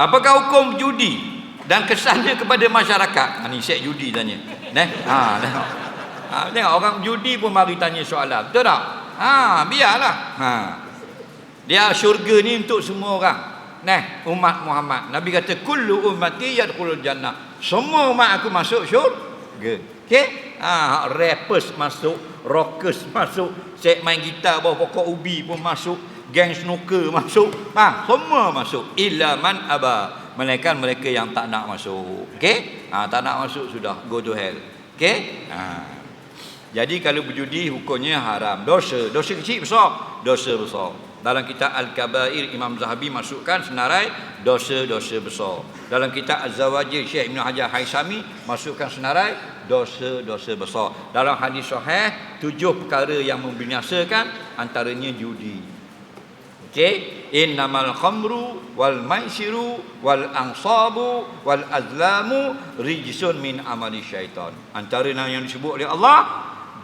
Apakah hukum judi dan kesannya kepada masyarakat? Ha, ni Syekh judi tanya. Neh. Ha, tengok. Ha, tengok orang judi pun mari tanya soalan. Betul tak? Ha, biarlah. Ha. Dia syurga ni untuk semua orang. Neh, umat Muhammad. Nabi kata kullu ummati yadkhulul jannah. Semua umat aku masuk syurga. Okey? Ha, rappers masuk, rockers masuk, set main gitar bawah pokok ubi pun masuk, geng snooker masuk. Ha, semua masuk. Illa man aba. Melainkan mereka yang tak nak masuk. Okey? Ha, tak nak masuk sudah go to hell. Okey? Ha. Jadi kalau berjudi hukumnya haram. Dosa, dosa kecil besar, dosa besar. Dalam kitab Al-Kabair Imam Zahabi masukkan senarai dosa-dosa besar. Dalam kitab Az-Zawajir Syekh Ibn Hajar Haisami masukkan senarai dosa-dosa besar. Dalam hadis sahih tujuh perkara yang membinasakan antaranya judi. Okey, innamal khamru wal maisiru wal ansabu wal azlamu rijsun min amali syaitan. Antara yang disebut oleh Allah,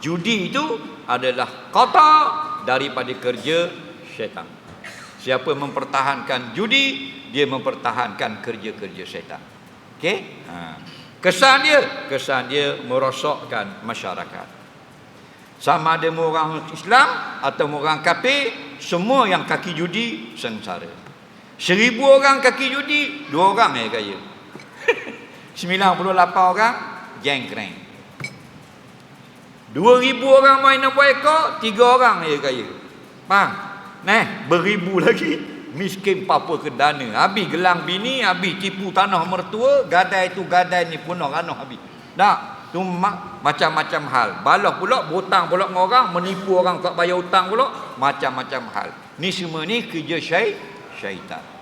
judi itu adalah kotor daripada kerja syaitan. Siapa mempertahankan judi, dia mempertahankan kerja-kerja syaitan. Okey? Ha. Kesan dia, kesan dia merosakkan masyarakat. Sama ada orang Islam atau orang kafir, semua yang kaki judi sengsara. Seribu orang kaki judi, dua orang yang kaya. 98 orang jengkreng. Dua ribu orang main nombor ekor, tiga orang yang kaya. Faham? Nah, beribu lagi miskin papa ke dana. Habis gelang bini, habis tipu tanah mertua, gadai tu gadai ni punah ranah habis. Tak, tu macam-macam hal. Balah pula berhutang pula dengan orang, menipu orang tak bayar hutang pula, macam-macam hal. Ni semua ni kerja syai, syaitan.